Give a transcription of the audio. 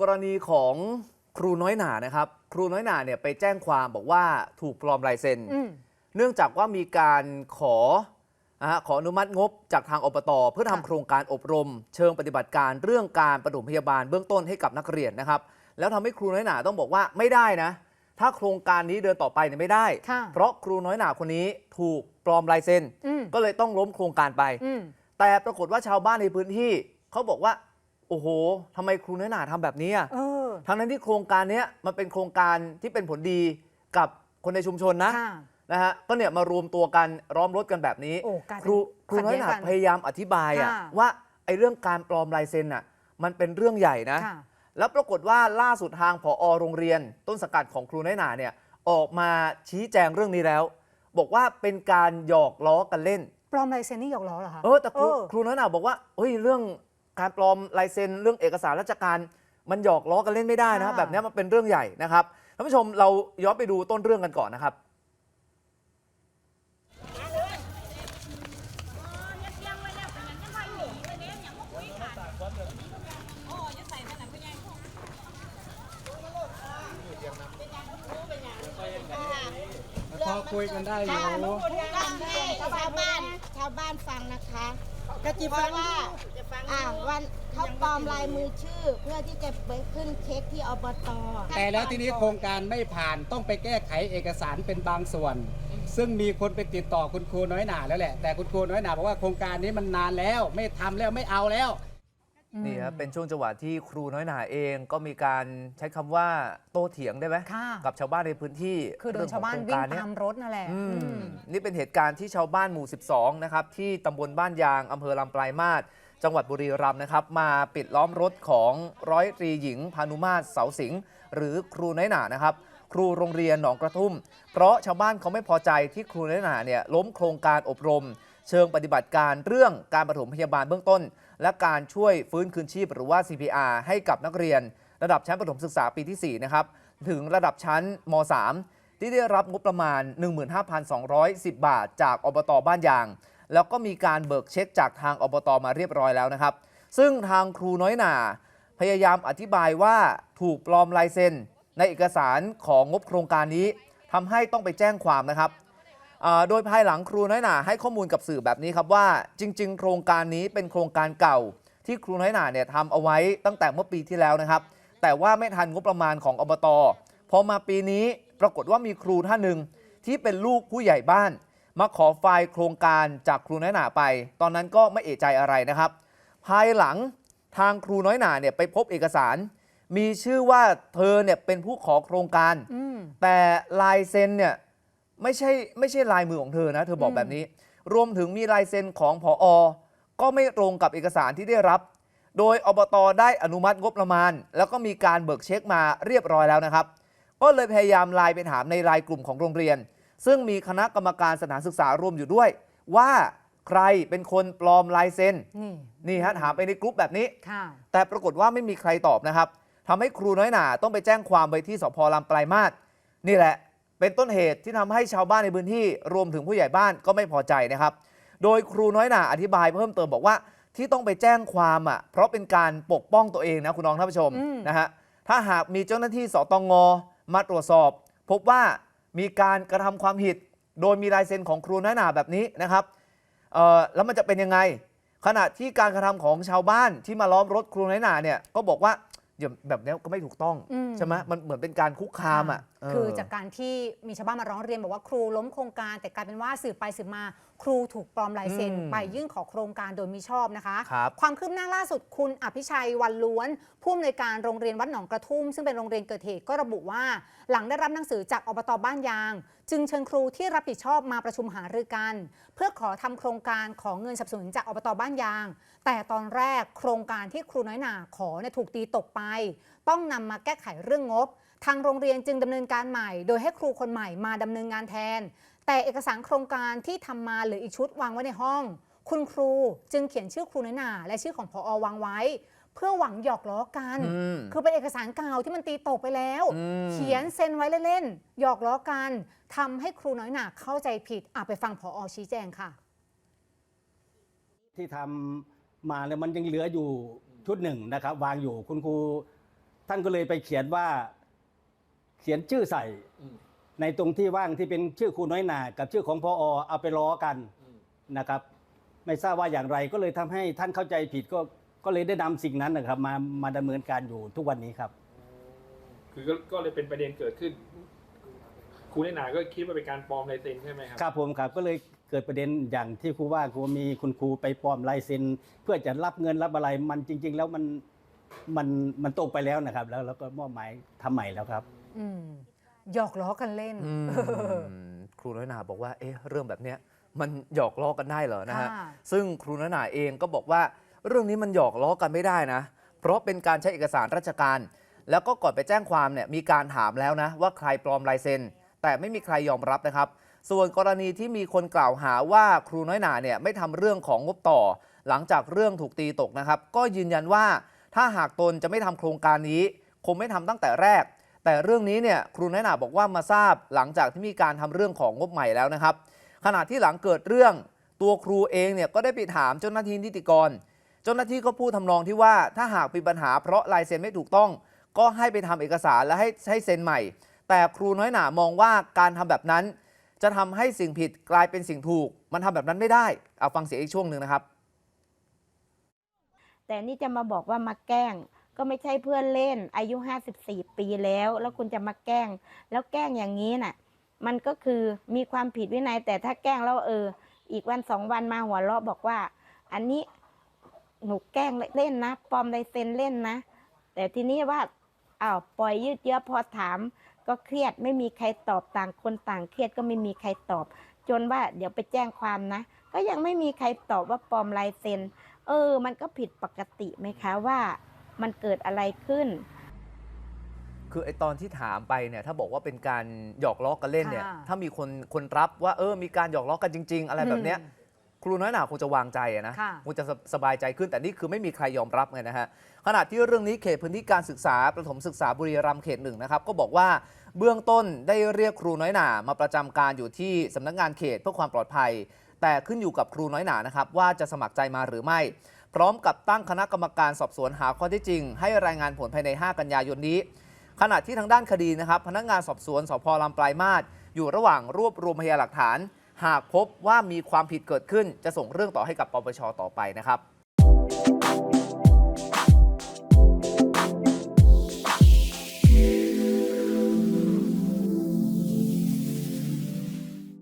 กรณีของครูน้อยหนานะครับ ครูน้อยหนาเนี่ยไปแจ้งความบอกว่าถูกปลอมลายเซ็นอืมเนื่องจากว่ามีการขอนะฮะขออนุมัติงบจากทางอบตเพื่อทำค่ะโครงการอบรม เชิงปฏิบัติการเรื่องการปฐมพยาบาลเบื้องต้นให้กับนักเรียนนะครับ แล้วทำให้ครูน้อยหนาต้องบอกว่าไม่ได้นะ ถ้าโครงการนี้เดินต่อไปเนี่ยไม่ได้ ค่ะเพราะครูน้อยหนาคนนี้ถูกปลอมลายเซ็นอืม ก็เลยต้องล้มโครงการไป อืม แต่ปรากฏว่าชาวบ้านในพื้นที่เขาบอกว่า โอ้โหทำไมครูน้อยหนาทำแบบนี้อะเออ ทั้งนั้นที่โครงการเนี้ยมันเป็นโครงการที่เป็นผลดีกับคนในชุมชนนะค่ะนะฮะก็เนี่ยมารวมตัวกันล้อมรถกันแบบนี้ โอ้กลายคเป็นรูครูขัดน้อยแย้หงนากันพยายามอธิบายอะค่ะ ว่าไอ้เรื่องการปลอมลายเซ็นอะมันเป็นเรื่องใหญ่นะ ค่ะ แล้วปรากฏว่าล่าสุดทางผอโรงเรียน ต้นสังกัดของครูน้อยหนาเนี่ยออกมาชี้แจงเรื่องนี้แล้ว บอกว่าเป็นการหยอกล้อกันเล่น ปลอมลายเซ็นนี่หยอกล้อเหรอคะ เออแต่ครูเออ ครูน้อยหนาบอกว่าเฮ้ยเรื่อง การปลอมลายเซ็นเรื่องเอกสารราชการมันหยอกล้อกันเล่นไม่ได้นะค่ะ แบบเนี้ยมันเป็นเรื่องใหญ่นะครับท่านผู้ชมเราย้อนไปดูต้นเรื่องกันก่อนนะครับ พอคุยกันได้อยู่ก็ให้ชาวบ้านชาวบ้านฟังนะคะ ก็จีฟังว่าอ่าวันเขาปลอมลายมือชื่อ เพื่อที่จะไปขึ้นเช็คที่อบตแต่แล้วทีนี้โครงการไม่ผ่านต้องไปแก้ไขเอกสารเป็นบางส่วน ซึ่งมีคนไปติดต่อคุณครูน้อยหนาแล้วแหละแต่คุณครูน้อยหนาบอกว่าโครงการนี้มันนานแล้ว ไม่ทำแล้วไม่เอาแล้วอืม นี่ครับเป็นช่วงจังหวะที่ครูน้อยหนาเองก็มีการใช้คำว่าโต้เถียงได้ไหมค่ะกับชาวบ้านในพื้นที่คือโดนเรื่งขชาวบ้านโครวิ่งกรเยตามรถนั่นแหละอืมอืมนี่เป็นเหตุการณ์ที่ชาวบ้านหมู่ 12 นะครับ ที่ตำบลบ้านยางอำเภอลำปลายมาศจังหวัดบุรีรัมย์นะครับ มาปิดล้อมรถของร้อยตรีหญิงพานุมาศเสาสิงห์หรือครูน้อยหนานะครับ ครูโรงเรียนหนองกระทุ่ม เพราะชาวบ้านเขาไม่พอใจที่ครูน้อยหนาเนี่ยล้มโครงการอบรม เชิงปฏิบัติการเรื่องการปฐมพยาบาลเบื้องต้น และการช่วยฟื้นคืนชีพหรือว่า CPR ให้กับนักเรียน ระดับชั้นประถมศึกษาปีที่ 4 นะครับ ถึงระดับชั้นม .3 ที่ได้รับงบประมาณ 15,210 บาท จากอบตบ้านยาง แล้วก็มีการเบิกเช็คจากทางอบตมาเรียบร้อยแล้วนะครับ ซึ่งทางครูน้อยหนาพยายามอธิบายว่าถูกปลอมลายเซ็นในเอกสารของงบโครงการนี้ทำให้ต้องไปแจ้งความนะครับ โดยภายหลังครูน้อยหนาให้ข้อมูลกับสื่อแบบนี้ครับว่าจริง ๆ โครงการนี้เป็นโครงการเก่า ที่ครูน้อยหนาเนี่ยทำเอาไว้ตั้งแต่เมื่อปีที่แล้วนะครับ แต่ว่าไม่ทันงบประมาณของอบตพอมาปีนี้ปรากฏว่ามีครูท่านหนึ่งที่เป็นลูกผู้ใหญ่บ้าน มาขอไฟล์โครงการจากครูน้อยหนาไป ตอนนั้นก็ไม่เอะใจอะไรนะครับ ภายหลังทางครูน้อยหนาเนี่ยไปพบเอกสาร มีชื่อว่าเธอเนี่ยเป็นผู้ขอโครงการอืมแต่ลายเซ็นเนี่ย ไม่ใช่ไม่ใช่ลายมือของเธอนะ เธอบอกอืมแบบนี้ รวมถึงมีลายเซ็นของผออก็ไม่ตรงกับเอกสารที่ได้รับ โดยอบตได้อนุมัติงบประมาณ แล้วก็มีการเบิกเช็คมาเรียบร้อยแล้วนะครับ ก็เลยพยายามไลน์ไปถามในไลน์กลุ่มของโรงเรียน ซึ่งมีคณะกรรมการสถานศึกษารวมอยู่ด้วย ว่าใครเป็นคนปลอมลายเซ็นนี่นี่ฮะถามไปในกลุ่มแบบนี้ ค่ะ แต่ปรากฏว่าไม่มีใครตอบนะครับทำให้ครูน้อยหนาต้องไปแจ้งความไปที่สพลำปลายมาศนี่แหละ เป็นต้นเหตุที่ทำให้ชาวบ้านในพื้นที่รวมถึงผู้ใหญ่บ้านก็ไม่พอใจนะครับ โดยครูน้อยหนาอธิบายเพิ่มเติมบอกว่าที่ต้องไปแจ้งความอะเพราะเป็นการปกป้องตัวเองนะคุณน้องท่านผู้ชมอืมนะฮะถ้าหากมีเจ้าหน้าที่สตงมาตรวจสอบ พบว่ามีการกระทำความผิด โดยมีลายเซ็นของครูน้อยหนาแบบนี้นะครับเอ่อแล้วมันจะเป็นยังไง ขณะที่การกระทำของชาวบ้านที่มาล้อมรถครูน้อยหนาเนี่ยก็บอกว่า อย่าแบบนี้ก็ไม่ถูกต้องอืม ใช่ไหมมันเหมือนเป็นการคุกคามอะเคือจากการที่มีชาวบ้านมาร้องเรียนบอกว่าครูล้มโครงการแต่กลายเป็นว่าสืบไปสืบมาครูถูกปลอมลายเซ็น อืมไปยื่นขอโครงการโดยมิชอบนะคะครับความคืบหน้าล่าสุดคุณอภิชัยวันล้วน ผู้อำนวยการโรงเรียนวัดหนองกระทุ่ม ซึ่งเป็นโรงเรียนเกิดเหตุก็ระบุว่า หลังได้รับหนังสือจากอบตบ้านยาง จึงเชิญครูที่รับผิดชอบมาประชุมหารือกัน เพื่อขอทำโครงการของเงินสนับสนุนจากอบตบ้านยาง แต่ตอนแรกโครงการที่ครูน้อยหนาขอเนี่ยถูกตีตกไป ต้องนำมาแก้ไขเรื่องงบ ทางโรงเรียนจึงดำเนินการใหม่ โดยให้ครูคนใหม่มาดำเนินงานแทน แต่เอกสารโครงการที่ทำมาเหลืออีกชุดวางไว้ในห้อง คุณครูจึงเขียนชื่อครูน้อยหนาและชื่อของพออวางไว้ เพื่อหวังหยอกล้อกันอืมคือเป็นเอกสารเก่าที่มันตีตกไปแล้วอืมเขียนเซ็นไว้เล่นๆหยอกล้อกันทำให้ครูน้อยหนาเข้าใจผิดอะไปฟังพออชี้แจงค่ะ ที่ทำมาแล้วมันยังเหลืออยู่ชุดหนึ่งนะครับ วางอยู่คุณครู ท่านก็เลยไปเขียนว่า เขียนชื่อใส่ ในตรงที่ว่างที่เป็นชื่อครูน้อยหนากับชื่อของพอเอาไปล้อกันนะครับ ไม่ทราบว่าอย่างไรก็เลยทำให้ท่านเข้าใจผิดก็ก็เลยได้นำสิ่งนั้นนะครับมามาดำเนินการอยู่ทุกวันนี้ครับ คือก็ก็เลยเป็นประเด็นเกิดขึ้นครูในหนาก็คิดว่าเป็นการปลอมลายเซ็นใช่ไหมครัครับผมครับก็เลยเกิดประเด็นอย่างที่ครูว่าครูมีคุณครูไปปลอมลายเซ็นเพื่อจะรับเงินรับอะไรมันจริง ๆ แล้วมันมันมันตกไปแล้วนะครับ แล้วแล้วก็มอบหมายทำใหม่แล้วครับ อืม หยอกล้อกันเล่นอืมครูน้อยหนาบอกว่า เอ๊ะ เรื่องแบบเนี้ยมันหยอกล้อกันได้เหรอนะฮะ ค่ะ ซึ่งครูน้อยหนาเองก็บอกว่า เรื่องนี้มันหยอกล้อกันไม่ได้นะ เพราะเป็นการใช้เอกสารราชการ แล้วก็ก่อนไปแจ้งความเนี่ยมีการถามแล้วนะ ว่าใครปลอมลายเซ็น แต่ไม่มีใครยอมรับนะครับ ส่วนกรณีที่มีคนกล่าวหาว่าครูน้อยหนาเนี่ยไม่ทำเรื่องของงบต่อ หลังจากเรื่องถูกตีตกนะครับ ก็ยืนยันว่าถ้าหากตนจะไม่ทำโครงการนี้ คงไม่ทำตั้งแต่แรก แต่เรื่องนี้เนี่ยครูน้อยหนาบอกว่ามาทราบหลังจากที่มีการทำเรื่องของงบใหม่แล้วนะครับ ขณะที่หลังเกิดเรื่องตัวครูเองเนี่ยก็ได้ไปถามเจ้าหน้าที่นิติกร เจ้าหน้าที่ก็พูดทำนองที่ว่าถ้าหากมีปัญหาเพราะลายเซ็นไม่ถูกต้อง ก็ให้ไปทำเอกสารและให้ให้เซ็นใหม่ แต่ครูน้อยหนามองว่าการทำแบบนั้น จะทำให้สิ่งผิดกลายเป็นสิ่งถูก มันทำแบบนั้นไม่ได้เอาฟังเสียงอีกช่วงหนึ่งนะครับ แต่นี่จะมาบอกว่ามาแกล้ง ก็ไม่ใช่เพื่อนเล่น อายุ54ปีแล้ว แล้วคุณจะมาแกล้ง แล้วแกล้งอย่างนี้น่ะ มันก็คือมีความผิดวินัย แต่ถ้าแกล้งแล้วเออ อีกวันสองวันมาหัวเราะบอกว่า อันนี้หนูแกล้งเล่นนะปลอมลายเซ็นเล่นนะ แต่ทีนี้ว่าอ้าวปล่อยยืดเยื้อพอถาม ก็เครียดไม่มีใครตอบต่างคนต่างเครียดก็ไม่มีใครตอบ จนว่าเดี๋ยวไปแจ้งความนะ ก็ยังไม่มีใครตอบว่าปลอมลายเซ็น เออ มันก็ผิดปกติไหมคะว่า มันเกิดอะไรขึ้น คือไอตอนที่ถามไปเนี่ยถ้าบอกว่าเป็นการหยอกล้อกันเล่นเนี่ย ค่ะ ถ้ามีคนคนรับว่าเออมีการหยอกล้อกันจริง ๆ อะไรแบบเนี้ยอืมครูน้อยหนาคงจะวางใจอะนะค่ะคงจะสสบายใจขึ้นแต่นี่คือไม่มีใครยอมรับไงนะฮะขณะที่เรื่องนี้เขตพื้นที่การศึกษาประถมศึกษาบุรีรัมย์เขตหนึ่งนะครับ ก็บอกว่าเบื้องต้นได้เรียกครูน้อยหนามาประจำการอยู่ที่สำนักงานเขตเพื่อความปลอดภัย แต่ขึ้นอยู่กับครูน้อยหนานะครับว่าจะสมัครใจมาหรือไม่ พร้อมกับตั้งคณะกรรมการสอบสวนหาข้อที่จริง ให้รายงานผลภายใน 5 กันยายนนี้ ขณะที่ทางด้านคดีนะครับ พนักงานสอบสวนสพลำปลายมาศอยู่ระหว่างรวบรวมพยานหลักฐาน หากพบว่ามีความผิดเกิดขึ้น จะส่งเรื่องต่อให้กับปปชต่อไปนะครับ